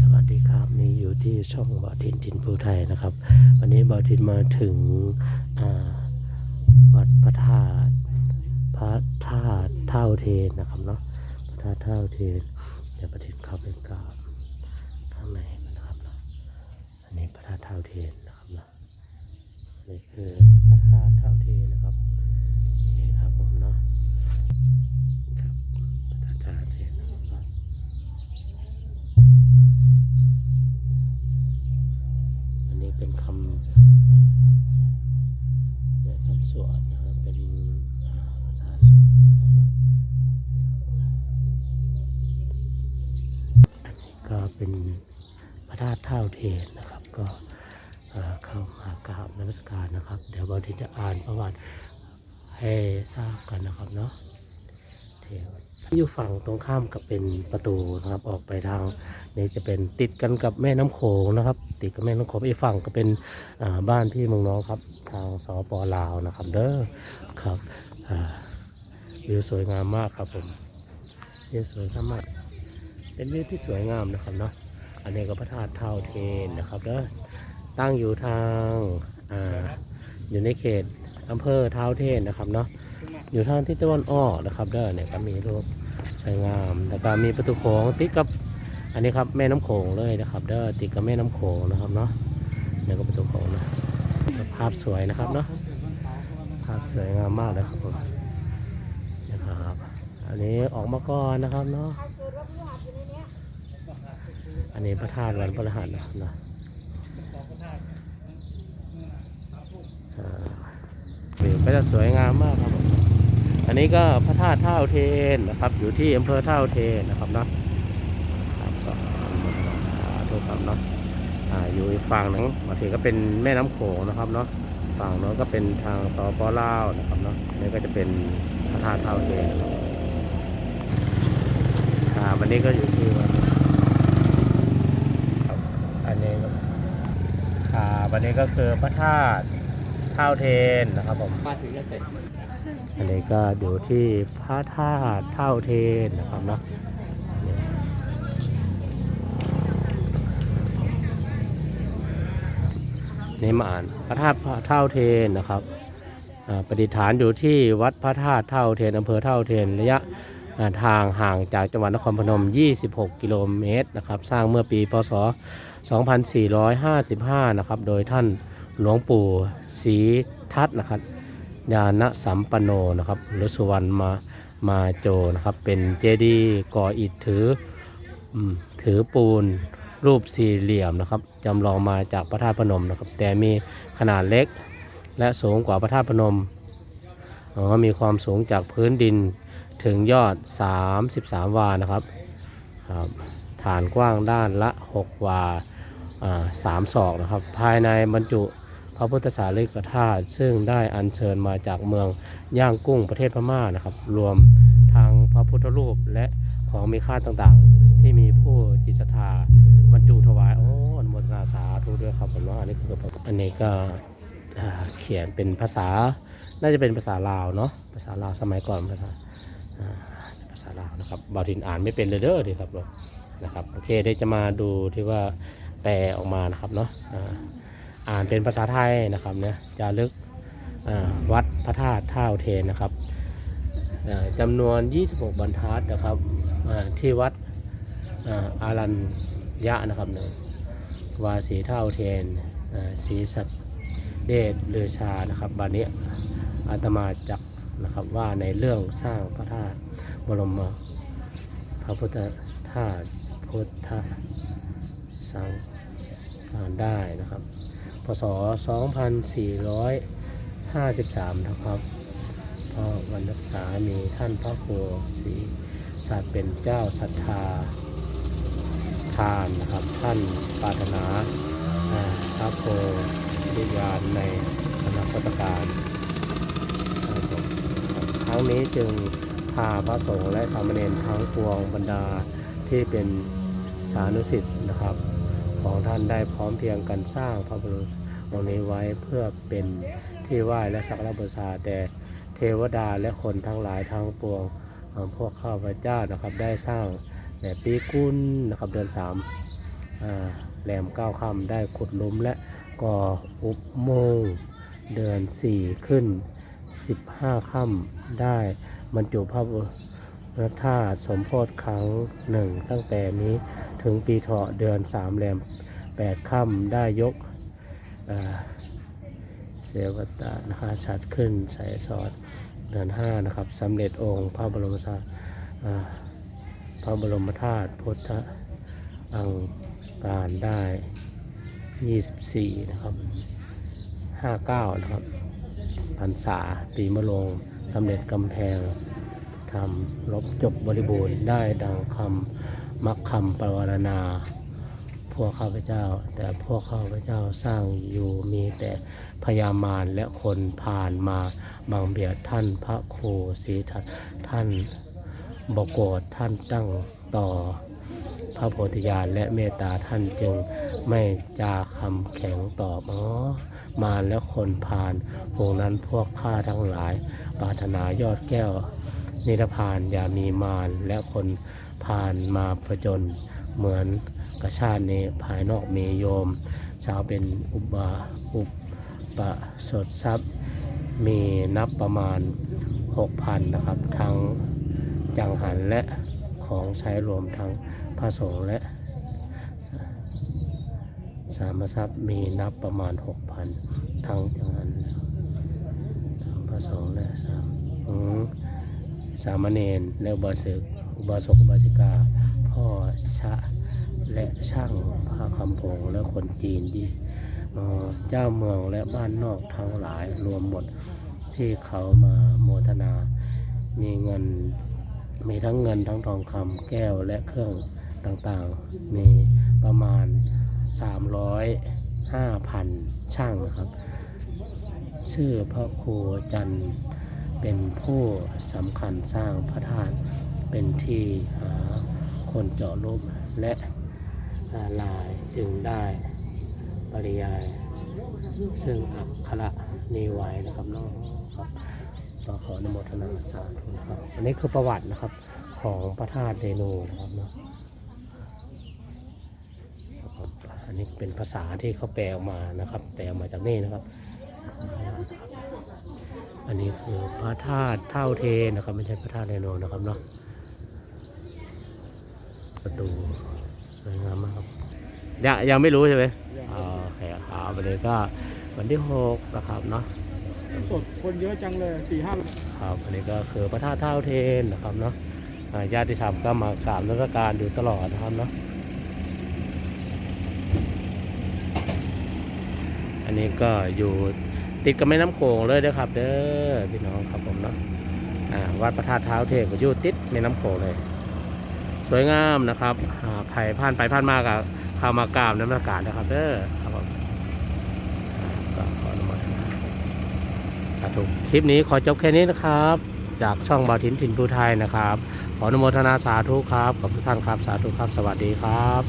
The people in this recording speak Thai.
สวัสดีครับนี่อยู่ที่ช่องบ่อทินทินภูไทยนะครับ วันนี้บ่อทินมาถึงวัดพระธาตุพระธาตุเท่าเทนนะครับเนาะพระธาตุเท่าเทนเดี๋ยวบ่อทินเข้าไปกราบข้างในนะครับเนาะอันนี้พระธาตุเท่าเทนนะครับเนาะนี่คือพระธาตุเท่าเทนนะครับ เป็นคำเป็นคำสวดนะครับเป็นอ่าภาสวดนะครับเนาะอันนี้ก็เป็นพระธาตุเท่าเทนนะครับ ก็เข้ามากราบนมัสการนะครับ เดี๋ยวบางทีจะอ่านประวัติให้ทราบกันนะครับเนาะ อยู่ฝั่งตรงข้ามกับเป็นประตูนะครับออกไปทางนี่จะเป็นติดกันกับแม่น้ำโขงนะครับ ติดกับแม่น้ำโขงอีกฝั่งก็เป็นบ้านพี่มองน้องครับ ทางสปลาวนะครับ เด้อครับวิวสวยงามมากครับผมวิวสวยงามมากเป็นวิวที่สวยงามนะครับเนาะอันนี้ก็พระธาตุเท่าเทนนะครับเด้อตั้งอยู่ทางอาอยู่ในเขตอำเภอเท้าเทนนะครับเนาะ อยู่ทางทิศตะวันออกนะครับเด้อเนี่ยก็มีรูปสวยงามแล้วก็มีประตูโขงติดกับอันนี้ครับแม่น้ำโขงเลยนะครับ เด้อติดกับแม่น้ำโขงนะครับเนาะเนี่ยก็ประตูโขงนะภาพสวยนะครับเนาะภาพสวยงามมากเลยครับผมนะครับ อันนี้ออกมาก่อนนะครับเนาะอันนี้พระธาตุวันพระรหัสนะครับนะวิวก็จะสวยงามมากครับผม อันนี้ก็พระธาตุเท่าเทนนะครับ อยู่ที่อำเภอเท่าเทนนะครับเนาะครับก็สาธุครับเนาะอ่าอยู่ฝั่งหนึงบางทีก็เป็นแม่น้ำโขงนะครับเนาะฝั่งโน้นก็เป็นทางสปลาวนะครับเนาะนี่ก็จะเป็นพระธาตุเท้าเทนนะครับวันนี้ก็อยู่ที่วัดอันนี้ก็อ่าวันนี้ก็คือพระธาตุเท้าเทนนะครับผมมาถึงแล้วเสร็จ นนี้ก็อยู่ที่พระธาตุเท่าเทนนะครับเนาะนี่มาอ่านพระธาตุเท่าเทนนะครับประดิฐานอยู่ที่วัดพระธาตุเท่าเทนอำเภอเท่าเทนระยะทางห่างจากจังหวัดนครพนม 26 กิโลเมตรนะครับ สร้างเมื่อปี พศ 2455 นะครับ โดยท่านหลวงปู่ศรีทัตนะครับ ญาณสัมปันโนนะครับ หรือสุวรรณมามาโจนะครับ เป็นเจดีย์ก่ออิฐถือถือปูนรูปสี่เหลี่ยมนะครับจำลองมาจากพระธาตุพนมนะครับ แต่มีขนาดเล็ก และสูงกว่าพระธาตุพนมอ๋อมีความสูงจากพื้นดินถึงยอด 33 วานะครับครับฐานกว้างด้านละ 6 วาอ่าสามศอกนะครับ ภายในบรรจุ พระพุทธสารีริกธาตุซึ่งได้อัญเชิญมาจากเมืองย่างกุ้งประเทศพม่านะครับ รวมทางพระพุทธรูปและของมีค่าต่างๆ ที่มีผู้จิตศรัทธาบรรจุถวายโอ้อนโมทนาสาธุด้วยครับผมว่าอันนี้คืออันนี้ก็เขียนเป็นภาษา น่าจะเป็นภาษาลาวเนาะภาษาลาวสมัยก่อนภาษาภาษาลาวนะครับบาวทินอ่านไม่เป็นเลยเด้อดีครับนะครับโอเคเดี๋ยวจะมาดูที่ว่าแปลออกมานะครับเนาะ อ่านเป็นภาษาไทยนะครับเนี่ยจารึกวัดพระธาตุท่าอุเทนนะครับจำนวน 26 บรรทัดนะครับที่วัดอาอารัญยะนะครับเนี่ยวาสีท่าอุเทนศรีสัตเดชเลือชานะครับบัดนี้อาตมาจักนะครับว่าในเรื่องสร้างพระธาตุบรมพระพุทธธาตุพุทธสร้างได้นะครับ พศ 2453 นะครับเพราะวันรักษามีท่านพระครูศรีสัตว์เป็นเจ้าศรัทธาทานนะครับท่านปรารถนาพระโพธิญาณในอนาคตการครับผมครั้งนี้จึงพาพระสงฆ์และสามเณรทั้งปวงบรรดาที่เป็นสานุสิทธิ์นะครับ ของท่านได้พร้อมเพียงกันสร้างพระบรมองค์นี้ไว้เพื่อเป็นที่ไหว้และสักการะบูชาแต่เทวดาและคนทั้งหลายทั้งปวงเอ่อพวกข้าพเจ้านะครับได้สร้างแต่ปีกุลนะครับเดือนสามอ่าแรมเก้าค่ำได้ขุดลุมและก่ออุโมงเดือนสี่ขึ้น 15ค่ำได้บรรจุพระ บรมธาตุสมโพธิครั้งหนึ่งตั้งแต่นี้ถึงปีเถาะเดือนสามแรมแปดค่ำได้ยกเสวตานะคะชัดขึ้นใส่สอดเดือนห้านะครับสำเร็จองค์พระบรมธาตุพระบรมธาตุพุทธอังการได้ 24 นะครับ 59 นะครับพรรษาปีมะโรงสำเร็จกำแพง ทำลบจบบริบูรณ์ได้ดังคำมักคำปรวารณา พวกข้าพเจ้า แต่พวกข้าพเจ้าสร้างอยู่มีแต่พยามารและคนผ่านมาบังเบียดท่านพระครูศรีทัตท่านบกโกรธท่านตั้งต่อพระโพธิญาณและเมตตาท่านจึงไม่จาคำแข็งตอบอ๋อมารและคนผ่านพวกนั้นพวกข้าทั้งหลายปรารถนายอดแก้ว นิรพานอย่ามีมารและคนผ่านมาประจนเหมือนกระชาตินี้ภายนอกเมโยม ชาวเป็นอุบาอุปปสดทรัพย์ มีนับประมาณ 6,000 นะครับ ทั้งจังหันและของใช้รวมทั้งพระสงฆ์และสามทรัพย์มีนับประมาณ 6,000 ทั้งจังหันทั้งพระสงฆ์และสาม สามเณรและอุบาสกอุบาสกอุบาสิกา พ่อชะและช่างพระคำพงและคนจีนดีเอ่เจ้าเมืองและบ้านนอกทั้งหลายรวมหมดที่เขามาโมทนา มีเงิน มีทั้งเงินทั้งทองคำแก้วและเครื่องต่างๆ มีประมาณ 305,000 ช่างนะครับ ชื่อพระครูจันทร์ เป็นผู้สำคัญสร้างพระธาตุเป็นที่หาคนเจาะรูปและลายจึงได้ปริยาย ซึ่งอักขระนีไว้นะครับน้องครับก็ขออนโมทนาสาธุนะครับ อันนี้คือประวัตินะครับของพระธาตุเรนูนะครับเนาะอันนี้เป็นภาษาที่เขาแปลออกมานะครับ แปลออกมาจากนี่นะครับ อันนี้คือพระธาตุเท่าเทนนะครับไม่ใช่พระธาตุเรนูนะครับเนาะประตูสวยงามมากครับยังยังไม่รู้ใช่ไหมอ๋อโอเคครับวันนี้ก็วันที่หกนะครับเนาะสดคนเยอะจังเลยสี่ห้าครับอันนี้ก็คือพระธาตุเท่าเทนนะครับเนาะอ่าญาติธรรมก็มากราบนมัสการอยู่ตลอดนะครับเนาะอันนี้ก็อยู่ ติดกับแม่น้ำโขงเลยนะครับ เด้อพี่น้องครับผมเนาะวัดพระธาตุเท้าเทพก็อยู่ติดแม่น้ำโขงเลย สวยงามนะครับอ่ผ่านไปผ่านมากับข้ามากราบนมัสการนะครับ เด้อครับผมอ่าก็ขออนุโมทนาครับผมคลิปนี้ขอจบแค่นี้นะครับ จากช่องบาวทินถิ่นภูไทยนะครับ ขออนุโมทนาสาธุครับขอบทุกท่านครับสาธุครับสวัสดีครับ